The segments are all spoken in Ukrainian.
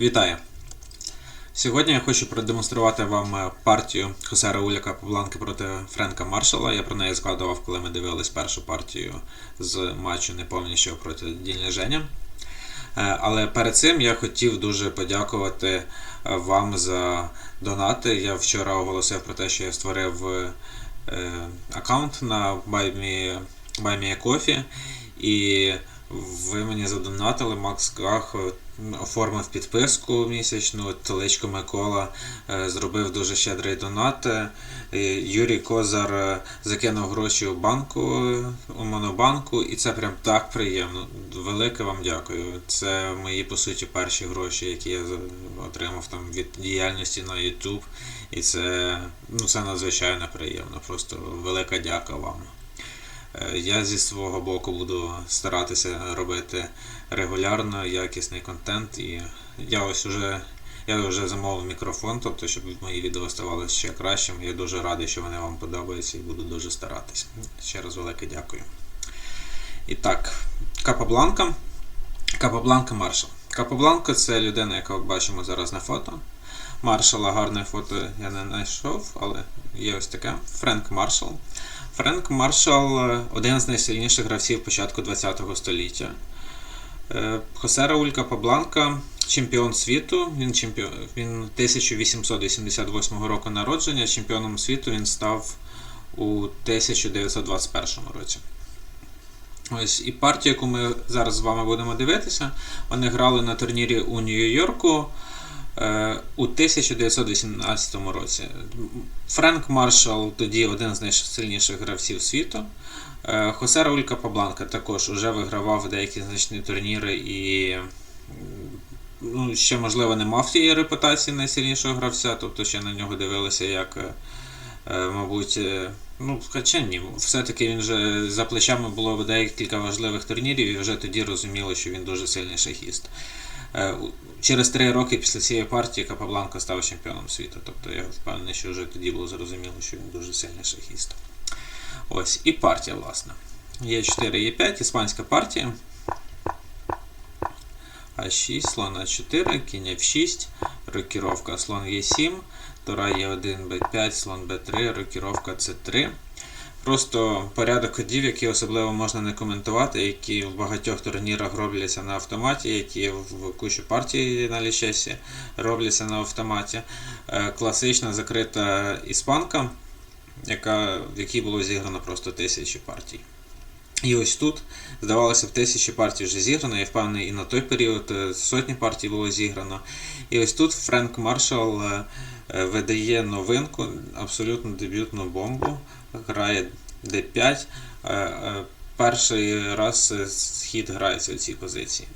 Вітаю! Сьогодні я хочу продемонструвати вам е, партію Хосе Рауля Капабланки проти Френка Маршала. Я про неї згадував, коли ми дивились першу партію з матчу неповнішого проти Дільня Женя. Е, Але перед цим я хотів дуже подякувати е, вам за донати. Я вчора оголосив про те, що я створив аккаунт на BuyMe Buy і ви мені задонатили. Макс Гах е, оформив підписку місячну. Телечко Микола е, зробив дуже щедрий донат. Е, Юрій Козар е, закинув гроші у банку у монобанку, і це прям так приємно. Велике вам дякую. Це мої по суті перші гроші, які я отримав там від діяльності на YouTube. І це, ну, це надзвичайно приємно. Просто велика дяка вам. Е, Я зі свого боку буду старатися робити регулярно якісний контент. І я ось уже я вже замовив мікрофон, тобто, щоб мої відео ставали ще кращими. Я дуже радий, що вони вам подобаються і буду дуже старатися. Ще раз велике дякую. І так, Капабланка. Капабланка Маршал. Капабланка це людина, яка бачимо зараз на фото. Маршала гарне фото я не знайшов, але є ось таке. Френк Маршал. Френк Маршал е, один з найсильніших гравців початку ХХ століття. Е, Хосе Рауль Капабланка чемпіон світу. Він, чемпіон, він 1888 року народження. Чемпіоном світу він став у 1921 році. Ось і партія, яку ми зараз з вами будемо дивитися, вони грали на турнірі у Нью-Йорку у 1918 році. Френк Маршал тоді один з найсильніших гравців світу. Е, Хосе Рауль Капабланка також вже вигравав деякі значні турніри і ну, ще, можливо, не мав тієї репутації найсильнішого гравця, тобто ще на нього дивилися як, е, е, мабуть, е, ну, хоча ні, все-таки він вже за плечами було декілька важливих турнірів, і вже тоді розуміло, що він дуже сильний шахіст. Через три роки після цієї партії Капабланка став чемпіоном світу. Тобто я впевнений, що вже тоді було зрозуміло, що він дуже сильний шахіст. Ось, і партія, власне. Є 4, є 5, іспанська партія. А6, слон А4, кінь F6, рокіровка слон Е7, тура Е1, Б5, слон Б3, рокіровка С3. Просто порядок ходів, які особливо можна не коментувати, які в багатьох турнірах робляться на автоматі, які в кучу партій на лічесі робляться на автоматі. Е, Класична закрита іспанка, яка, в якій було зіграно просто тисячі партій. І ось тут, здавалося б, тисячі партій вже зіграно, я впевнений, і на той період е, сотні партій було зіграно. І ось тут Френк Маршал е, видає новинку, абсолютно дебютну бомбу, грає D5. Е, е, Перший раз схід грається у цій позиції.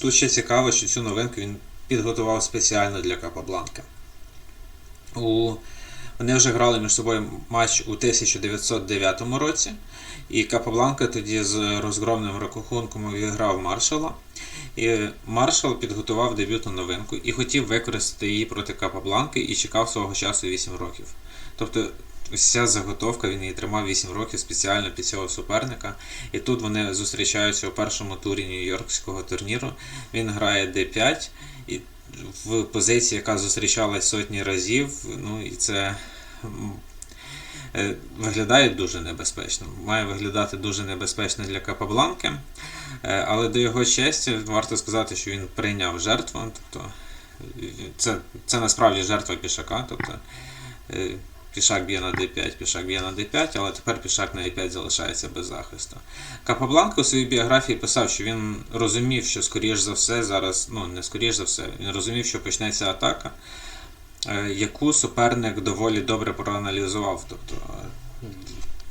Тут ще цікаво, що цю новинку він підготував спеціально для Капабланка. У... Вони вже грали між собою матч у 1909 році, і Капабланка тоді з розгромним рахунком відіграв Маршала. І Маршал підготував дебютну новинку і хотів використати її проти Капабланки і чекав свого часу 8 років. Тобто ось ця заготовка, він її тримав 8 років спеціально під цього суперника. І тут вони зустрічаються у першому турі Нью-Йоркського турніру. Він грає D5 і в позиції, яка зустрічалась сотні разів. Ну і це е, виглядає дуже небезпечно. Має виглядати дуже небезпечно для Капабланки. Е, Але до його честі варто сказати, що він прийняв жертву. Тобто, е, це, це насправді жертва пішака. Тобто, пішак б'є на d5, пішак б'є на d5, але тепер пішак на e5 залишається без захисту. Капабланка у своїй біографії писав, що він розумів, що скоріш за все зараз, ну не скоріш за все, він розумів, що почнеться атака, е, яку суперник доволі добре проаналізував. Тобто е,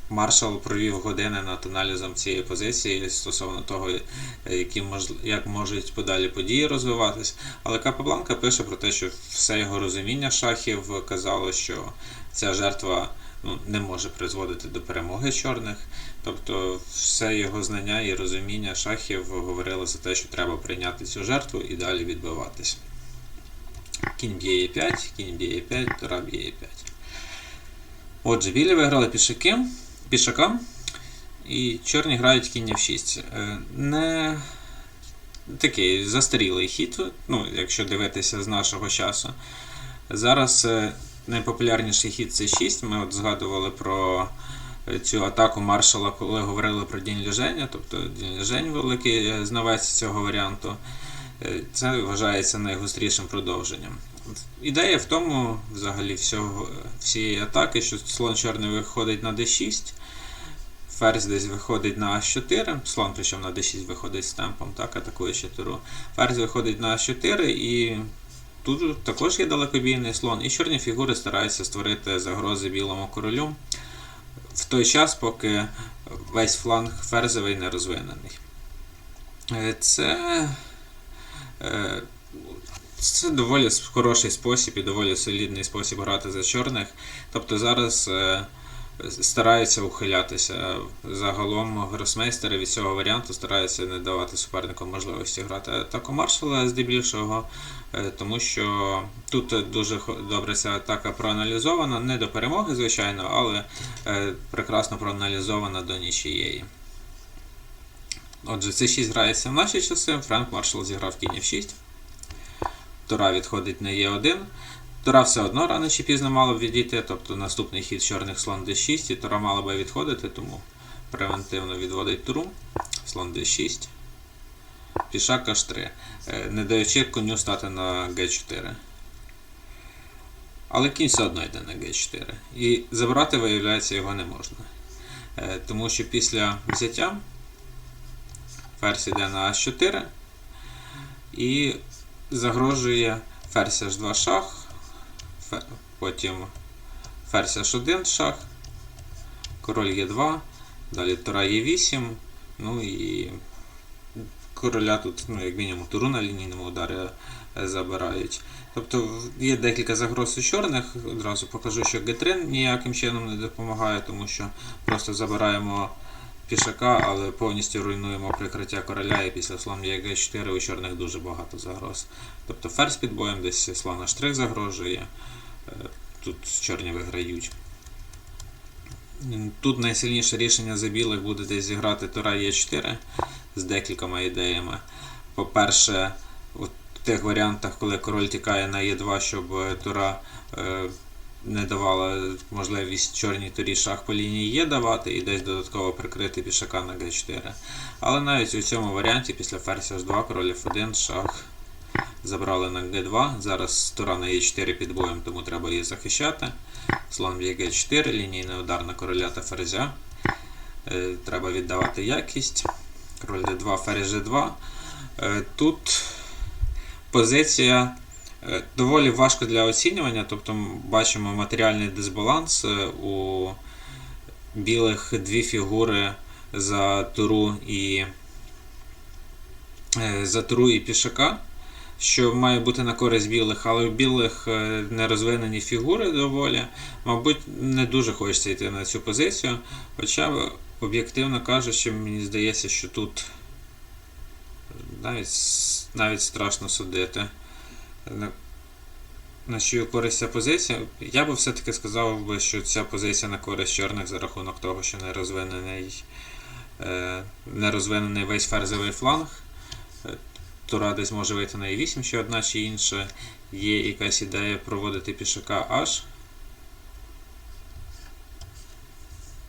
Маршал провів години над аналізом цієї позиції стосовно того, е, які мож... як можуть подалі події розвиватись. Але Капабланка пише про те, що все його розуміння шахів казало, що ця жертва ну, не може призводити до перемоги чорних. Тобто все його знання і розуміння шахів говорило за те, що треба прийняти цю жертву і далі відбиватись. Кінь б'є 5, кінь б'є 5, тура б'є 5. Отже, білі виграли пішаки, пішака, і чорні грають кінь F6. Е, Не такий застарілий хід, ну, якщо дивитися з нашого часу. Зараз е, найпопулярніший хід це 6. Ми от згадували про е, цю атаку маршала, коли говорили про Дінь Ліженя, тобто Дінь Ліжень великий е, знавець цього варіанту. Е, Це вважається найгострішим продовженням. Ідея в тому, взагалі, всього, всієї атаки, що слон чорний виходить на d6, ферзь десь виходить на h4, слон причому на d6 виходить з темпом, так, атакуючи туру. Ферзь виходить на h4 і тут також є далекобійний слон, і чорні фігури стараються створити загрози білому королю в той час, поки весь фланг ферзовий не розвинений. Е, Це е, це доволі хороший спосіб і доволі солідний спосіб грати за чорних. Тобто зараз е, стараються ухилятися. Загалом гросмейстери від цього варіанту стараються не давати супернику можливості грати атаку маршала здебільшого, е, тому що тут дуже добре ця атака проаналізована, не до перемоги, звичайно, але е, прекрасно проаналізована до нічієї. Отже, c 6 грається в наші часи. Френк Маршал зіграв кінь f6. Тура відходить на Е1. Тура все одно рано чи пізно мала б відійти, тобто наступний хід чорних слон d6, і Тура мала би відходити, тому превентивно відводить туру. Слон d6. Пішак h3, е, не даючи коню стати на g4. Але кінь все одно йде на g4. І забрати, виявляється, його не можна. Е, Тому що після взяття ферзь йде на h4 і загрожує ферзь h2 шах, потім ферзь h1 шах, король Е2, далі тура Е8, ну і короля тут, ну, як мінімум, туру на лінійному ударі е, забирають. Тобто є декілька загроз у чорних. Одразу покажу, що G3 ніяким чином не допомагає, тому що просто забираємо пішака, але повністю руйнуємо прикриття короля, і після слон є G4 у чорних дуже багато загроз. Тобто ферзь під боєм, десь слон на штрих загрожує. Е, Тут чорні виграють. Тут найсильніше рішення за білих буде десь зіграти тура Е4 з декількома ідеями. По-перше, у тих варіантах, коли король тікає на Е2, щоб е, тура е, не давала можливість чорній турі шах по лінії Є давати і десь додатково прикрити пішака на Г4. Але навіть у цьому варіанті після ферзь H2, король F1, шах забрали на Г2. Зараз тура на Е4 під боєм, тому треба її захищати. Слон б'є Г4, лінійний удар на короля та ферзя. Е, Треба віддавати якість. Король d2, ферзь g2. Е, Тут позиція е, доволі важко для оцінювання, тобто бачимо матеріальний дисбаланс у білих дві фігури за туру і за туру і пішака, що має бути на користь білих, але у білих е, не розвинені фігури доволі. Мабуть, не дуже хочеться йти на цю позицію. Хоча, об'єктивно кажучи, мені здається, що тут навіть, навіть страшно судити. На, чию користь ця позиція. Я би все-таки сказав би, що ця позиція на користь чорних за рахунок того, що не розвинений, е, не розвинений весь ферзовий фланг. Е, Тура десь може вийти на e8, ще одна чи інша. Є якась ідея проводити пішака H.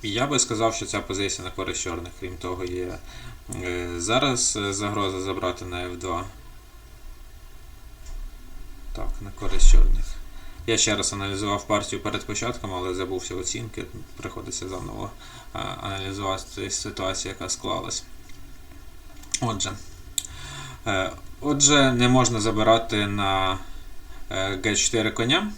Я би сказав, що ця позиція на користь чорних, крім того, є е, зараз е, загроза забрати на F2. Так, на користь чорних. Я ще раз аналізував партію перед початком, але забувся оцінки. Приходиться заново е, аналізувати ситуацію, яка склалась. Отже. Е, Отже, не можна забирати на е, G4 коня.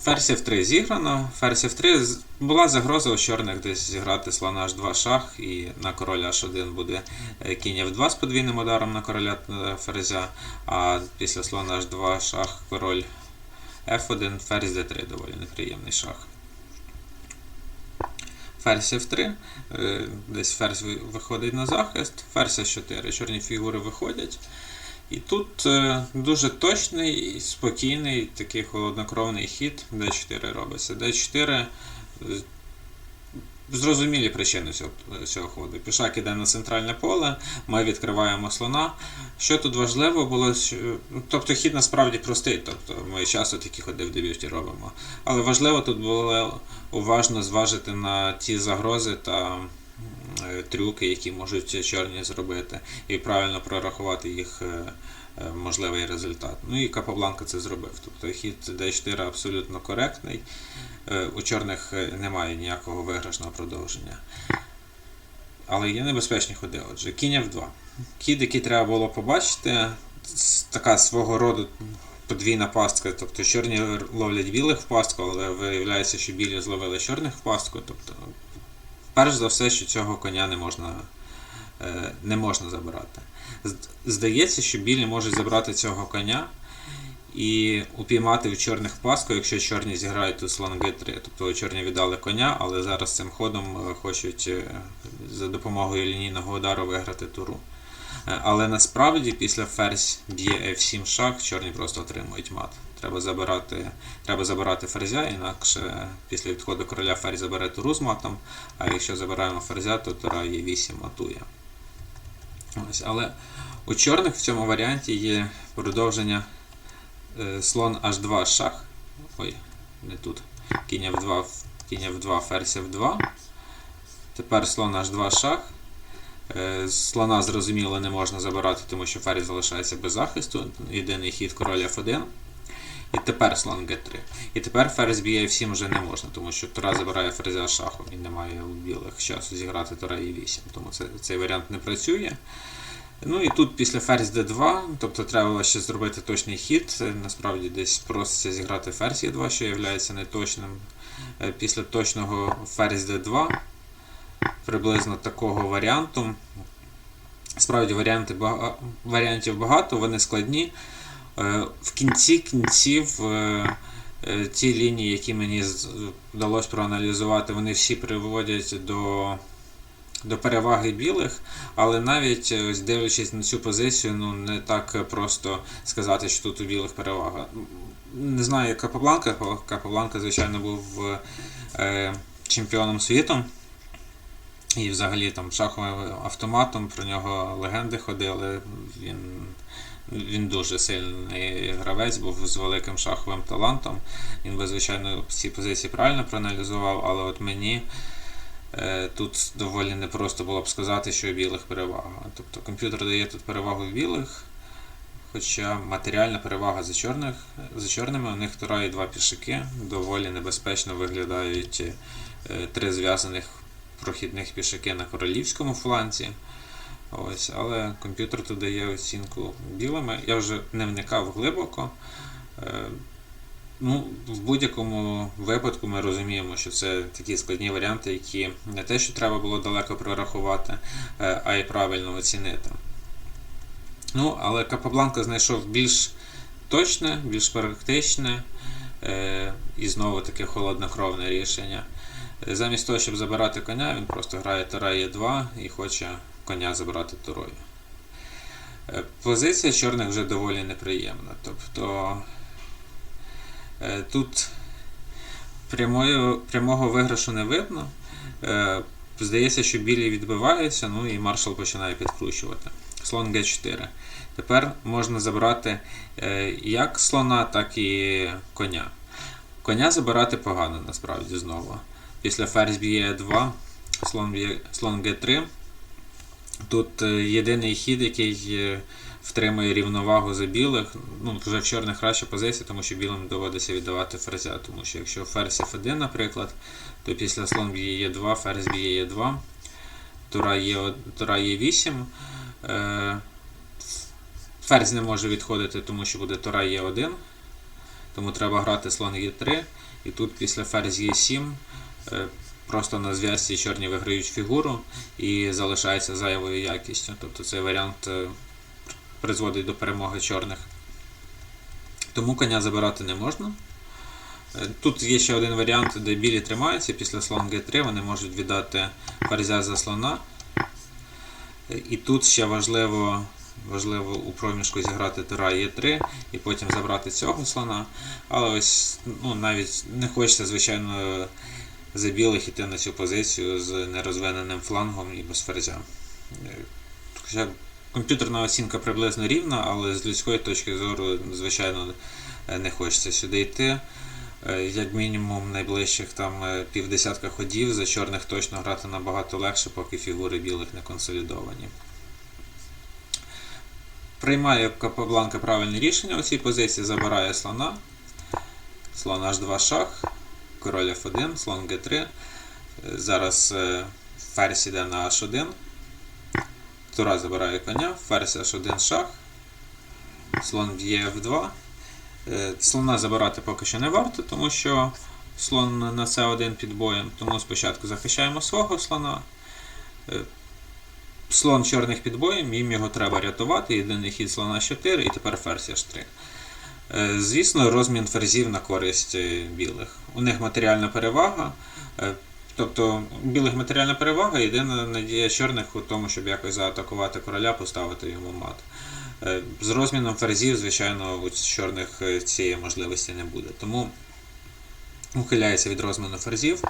Ферзь F3 зіграно. Ферзь F3 була загроза у чорних десь зіграти слона H2 шах, і на короля H1 буде е, кінь F2 з подвійним ударом на короля ферзя, а після слона H2 шах король F1, ферзь D3 доволі неприємний шах. Ферзь F3, е, десь ферзь виходить на захист, ферзь f4, чорні фігури виходять. І тут е, дуже точний спокійний, такий холоднокровний хід D4 робиться. D4 е, зрозумілі причини цього, цього ходу. Пішак іде на центральне поле, ми відкриваємо слона. Що тут важливо було, тобто хід насправді простий, тобто ми часто такі ходи в дебюті робимо. Але важливо тут було уважно зважити на ті загрози та е, трюки, які можуть чорні зробити, і правильно прорахувати їх е, можливий результат. Ну і Капабланка це зробив. Тобто хід D4 абсолютно коректний. Е, У чорних е, немає ніякого виграшного продовження. Але є небезпечні ходи. Отже, кінь F2. Кід, який треба було побачити, така свого роду подвійна пастка. Тобто чорні ловлять білих в пастку, але виявляється, що білі зловили чорних в пастку. Тобто, перш за все, що цього коня не можна, е, не можна забирати. Здається, що білі можуть забрати цього коня і упіймати в чорних паску, якщо чорні зіграють тут слон G3. Тобто чорні віддали коня, але зараз цим ходом е, хочуть е, за допомогою лінійного удару виграти туру. Е, Але насправді після ферзь б'є F7 шах, чорні просто отримують мат. Треба забирати, треба забирати ферзя, інакше після відходу короля ферзь забере туру з матом, а якщо забираємо ферзя, то тура Е8 матує. Ось, але у чорних в цьому варіанті є продовження е, слон H2 шах. Ой, не тут. Кінь F2, кінь F2, ферзь F2. Тепер слон H2 шах. Е, Слона зрозуміло не можна забирати, тому що ферзь залишається без захисту. Єдиний хід король F1. І тепер слон G3. І тепер ферзь б'є F7 вже не можна, тому що Тура забирає ферзя шахом і немає у білих часу зіграти Тура E8. Тому це, цей варіант не працює. Ну і тут після ферзь d2, тобто треба ще зробити точний хід. Насправді десь проситься зіграти ферзь e2, що є неточним. Е, Після точного ферзь d2, приблизно такого варіанту. Справді варіанти, варіантів багато, вони складні. Е, В кінці кінців е, е, ті лінії, які мені вдалося проаналізувати, вони всі приводять до, до переваги білих. Але навіть ось дивлячись на цю позицію, ну не так просто сказати, що тут у білих перевага. Не знаю, як Капабланка, бо Капабланка, звичайно, був е, чемпіоном світу. І взагалі там шаховим автоматом про нього легенди ходили. Він, він дуже сильний гравець, був з великим шаховим талантом. Він би, звичайно, ці позиції правильно проаналізував, але от мені Е, Тут доволі непросто було б сказати, що у білих перевага. Тобто комп'ютер дає тут перевагу в білих, хоча матеріальна перевага за, чорних, за чорними, у них Тура і два пішики, доволі небезпечно виглядають е, три зв'язаних прохідних пішики на королівському фланці. Ось, але комп'ютер тут дає оцінку білими. Я вже не вникав глибоко. Е, Ну, в будь-якому випадку ми розуміємо, що це такі складні варіанти, які не те, що треба було далеко прорахувати, е, а й правильно оцінити. Ну, але Капабланка знайшов більш точне, більш практичне е, і знову таке холоднокровне рішення. Замість того, щоб забирати коня, він просто грає Тура Е2 і хоче коня забирати турою. Е, Позиція чорних вже доволі неприємна. Тобто Е, Тут прямою, прямого виграшу не видно. Е, Здається, що білі відбиваються, ну і маршал починає підкручувати. Слон Г4. Тепер можна забрати як слона, так і коня. Коня забирати погано насправді знову. Після ферзь б'є 2, слон, слон Г3. Тут е, єдиний хід, який е, втримує рівновагу за білих. Ну, вже в чорних краща позиція, тому що білим доводиться віддавати ферзя. Тому що якщо ферзь F1, наприклад, то після слон б'є Е2, ферзь б'є Е2, тура є, тура є 8. Е, ферзь не може відходити, тому що буде тура Е1. Тому треба грати слон Е3. І тут після ферзь Е7 е, просто на зв'язці чорні виграють фігуру і залишається зайвою якістю. Тобто цей варіант е, призводить до перемоги чорних. Тому коня забирати не можна. Е, Тут є ще один варіант, де білі тримаються, після слон G3 вони можуть віддати ферзя за слона. Е, І тут ще важливо, важливо у проміжку зіграти Тура Е3 і потім забрати цього слона. Але ось ну, навіть не хочеться, звичайно, за білих іти на цю позицію з нерозвиненим флангом і без ферзя. Е, Хоча комп'ютерна оцінка приблизно рівна, але з людської точки зору, звичайно, не хочеться сюди йти. Е, Як мінімум найближчих там е, півдесятка ходів за чорних точно грати набагато легше, поки фігури білих не консолідовані. Приймає Капабланка правильне рішення у цій позиції, забирає слона. Слон H2 шах, король F1, слон G3. Е, Зараз е, ферзь іде на H1. Тура забирає коня, ферзь H1 шах, слон б'є F2. Е, Слона забирати поки що не варто, тому що слон на c1 під боєм, тому спочатку захищаємо свого слона. Слон чорних під боєм, їм його треба рятувати. Єдиний хід слона 4 і тепер ферзь H3. Е, Звісно, розмін ферзів на користь е, білих. У них матеріальна перевага. е, Тобто у білих матеріальна перевага, єдина надія чорних у тому, щоб якось заатакувати короля, поставити йому мат. З розміном ферзів, звичайно, у чорних цієї можливості не буде. Тому ухиляється від розміну ферзів.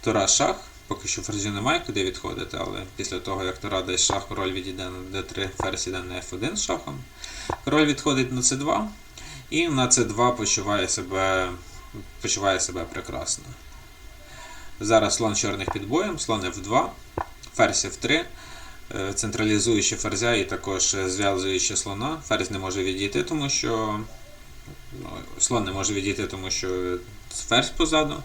Тура шах. Поки що ферзю немає куди відходити, але після того, як Тура десь шах, король відійде на d3, ферзь іде на f1 з шахом. Король відходить на c2 і на c2 почуває себе, почуває себе прекрасно. Зараз слон чорних під боєм, слон f2, ферзь f3, е, централізуючи ферзя і також зв'язуючи слона. Ферзь не може відійти, тому що ну, слон не може відійти, тому що ферзь позаду.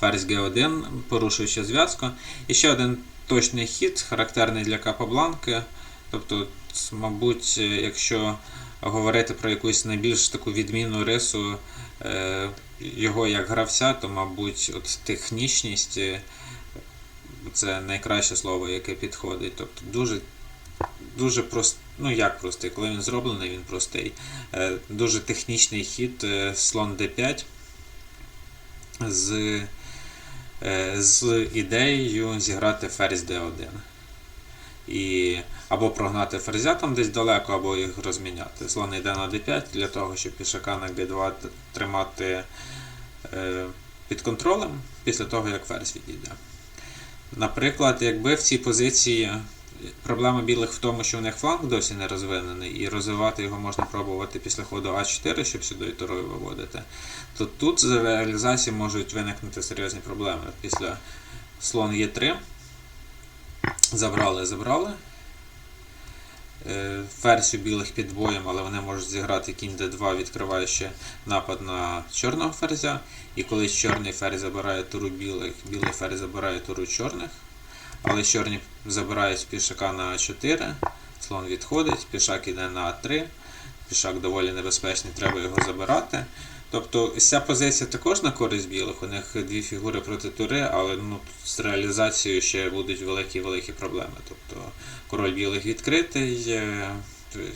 Ферзь G1, порушуючи зв'язку. І ще один точний хід, характерний для Капабланки. Тобто, мабуть, якщо говорити про якусь найбільш таку відмінну рису е, його як гравця, то, мабуть, от технічність е, це найкраще слово, яке підходить. Тобто дуже, дуже прост, ну як простий, коли він зроблений, він простий. Е, дуже технічний хід, слон D5 з, з ідеєю зіграти ферзь D1. І або прогнати ферзя там десь далеко, або їх розміняти. Слон йде на d5 для того, щоб пішака на d2 тримати е, під контролем після того, як ферзь відійде. Наприклад, якби в цій позиції проблема білих в тому, що у них фланг досі не розвинений, і розвивати його можна пробувати після ходу А4, щоб сюди турою виводити, то тут з реалізації можуть виникнути серйозні проблеми. Після слон Е3 забрали, забрали. Е, у білих під боєм, але вони можуть зіграти кінь d2, відкриваючи напад на чорного ферзя. І коли чорний ферзь забирає туру білих, білий ферзь забирає туру чорних. Але чорні забирають пішака на А4, слон відходить, пішак іде на А3, пішак доволі небезпечний, треба його забирати. Тобто ця позиція також на користь білих. У них дві фігури проти тури, але ну, з реалізацією ще будуть великі-великі проблеми. Тобто король білих відкритий, тобто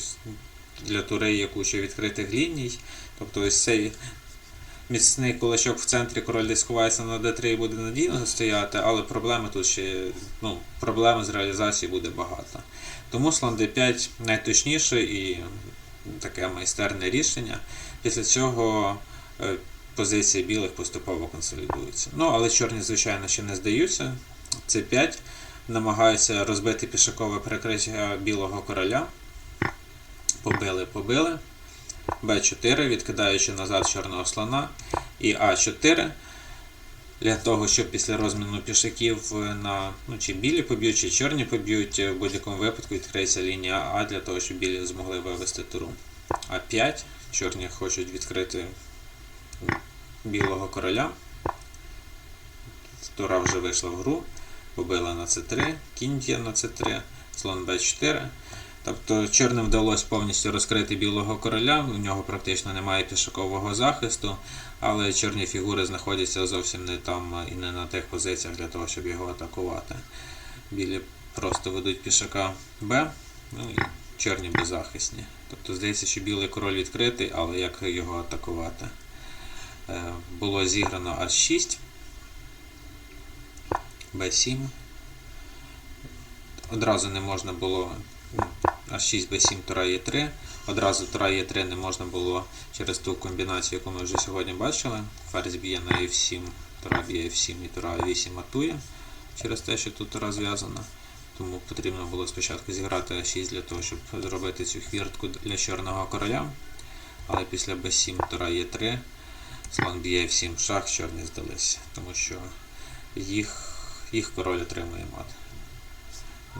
для тури є куча відкритих ліній. Тобто ось цей міцний кулачок в центрі король десь ховається на d3 і буде надійно стояти, але проблеми тут ще ну, проблеми з реалізацією буде багато. Тому слон d5 найточніше і таке майстерне рішення. Після цього е, позиції білих поступово консолідуються. Ну, але чорні, звичайно, ще не здаються. Це 5 намагаються розбити пішакове перекриття білого короля. Побили, побили. Б4, відкидаючи назад чорного слона. І А4. Для того, щоб після розміну пішаків на ну, чи білі поб'ють, чи чорні поб'ють, в будь-якому випадку відкриється лінія А для того, щоб білі змогли вивести туру. А5. Чорні хочуть відкрити білого короля. Тура вже вийшла в гру, побила на С3, кінь є на С3, слон Б4. Тобто чорним вдалося повністю розкрити білого короля, у нього практично немає пішакового захисту, але чорні фігури знаходяться зовсім не там і не на тих позиціях для того, щоб його атакувати. Білі просто ведуть пішака Б, ну чорні беззахисні. Тобто здається, що білий король відкритий, але як його атакувати? Е, Було зіграно А6, Б7. Одразу не можна було ну, А6, Б7, Тура Е3. Одразу Тура Е3 не можна було через ту комбінацію, яку ми вже сьогодні бачили. Ферзь б'є на F7, Тура б'є F7 і Тура А8 матує через те, що тут Тура зв'язана. Тому потрібно було спочатку зіграти А6 для того, щоб зробити цю хвіртку для чорного короля. Але після Б7 Тура Е3, слон б'є F7 шах, чорні здалися, тому що їх, їх король отримує мат.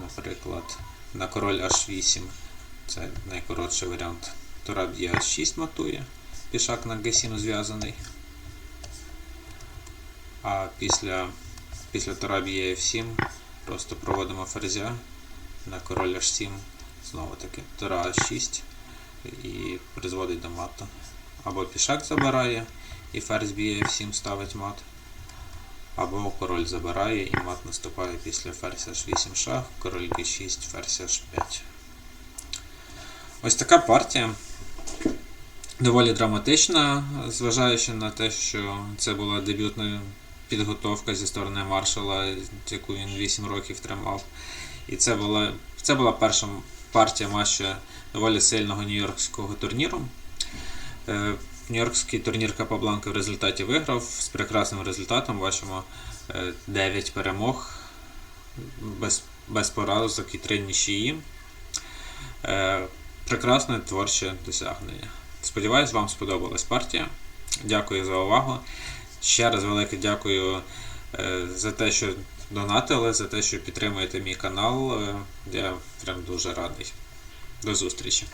Наприклад, на король H8 це найкоротший варіант. Тура б'є H6 матує, пішак на G7 зв'язаний. А після, після Тура б'є F7 просто проводимо ферзя на король H7, знову таки Тура H6 і призводить до мату. Або пішак забирає і ферзь б'є F7 ставить мат. Або король забирає і мат наступає після ферзь H8 шах, король G6, ферзь H5. Ось така партія. Доволі драматична, зважаючи на те, що це була дебютна підготовка зі сторони маршала, яку він 8 років тримав. І це була, це була перша партія матча доволі сильного нью-йоркського турніру. Е, Нью-Йоркський турнір Капабланка в результаті виграв з прекрасним результатом. Бачимо е, 9 перемог без, без поразок і 3 нічиї. Е, Прекрасне творче досягнення. Сподіваюсь, вам сподобалась партія. Дякую за увагу. Ще раз велике дякую е, за те, що донатили, за те, що підтримуєте мій канал. Е, Я прям дуже радий. До зустрічі!